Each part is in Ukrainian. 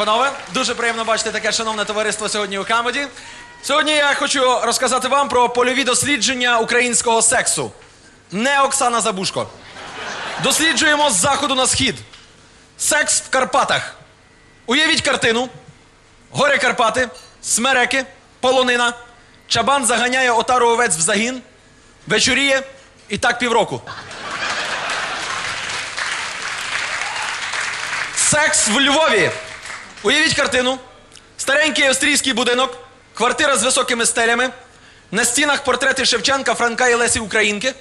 Панове, дуже приємно бачити таке шановне товариство сьогодні у Камеді. Сьогодні я хочу розказати вам про польові дослідження українського сексу. Не Оксана Забушко. Досліджуємо з заходу на схід. Секс в Карпатах. Уявіть картину. Гори Карпати, смереки, полонина. Чабан заганяє отару овець в загін, вечоріє і так півроку. Секс в Львові. Уявіть картину. Старенький австрійський будинок, квартира з високими стелями, на стінах портрети Шевченка, Франка і Лесі Українки.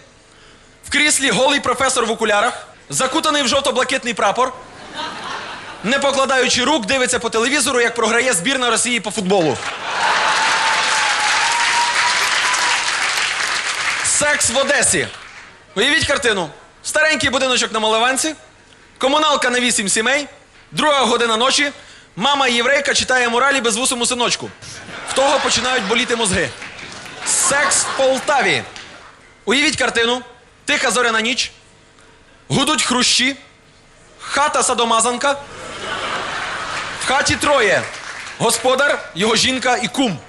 В кріслі голий професор в окулярах, закутаний в жовто-блакитний прапор. Не покладаючи рук, дивиться по телевізору, як програє збірна Росії по футболу. Секс в Одесі. Уявіть картину. Старенький будиночок на Маливанці, комуналка на вісім сімей, друга година ночі, мама єврейка читає моралі безвусому синочку. В того починають боліти мозги. Секс в Полтаві. Уявіть картину. Тиха зоряна ніч. Гудуть хрущі. Хата садомазанка. В хаті троє. Господар, його жінка і кум.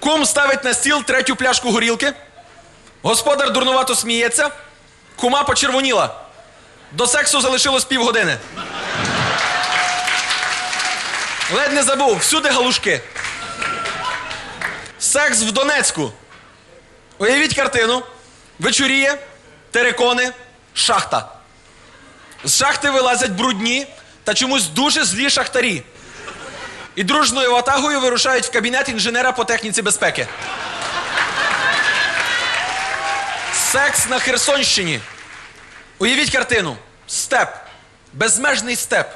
Кум ставить на стіл третю пляшку горілки. Господар дурнувато сміється. Кума почервоніла. До сексу залишилось півгодини. Ледь не забув, всюди галушки. Секс в Донецьку. Уявіть картину. Вечоріє, терекони, шахта. З шахти вилазять брудні та чомусь дуже злі шахтарі. І дружною ватагою вирушають в кабінет інженера по техніці безпеки. Секс на Херсонщині. Уявіть картину. Степ. Безмежний степ.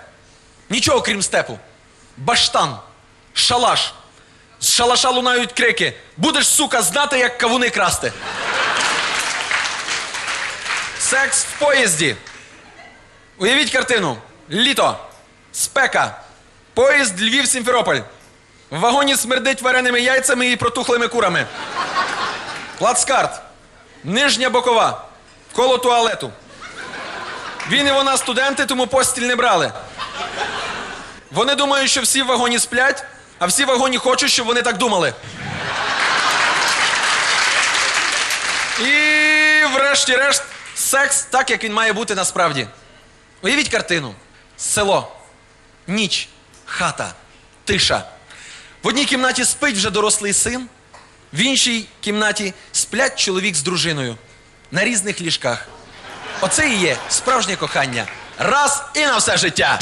Нічого крім степу. Баштан. Шалаш. З шалаша лунають крики. Будеш, сука, знати, як кавуни красти. Секс в поїзді. Уявіть картину. Літо. Спека. Поїзд Львів-Сімферополь. В вагоні смердить вареними яйцями і протухлими курами. Плацкарт. Нижня бокова. Коло туалету. Він і вона студенти, тому постіль не брали. Вони думають, що всі в вагоні сплять, а всі в вагоні хочуть, щоб вони так думали. І врешті-решт, секс так, як він має бути насправді. Уявіть картину: село, ніч, хата, тиша. В одній кімнаті спить вже дорослий син, в іншій кімнаті сплять чоловік з дружиною на різних ліжках. Оце і є справжнє кохання. Раз і на все життя.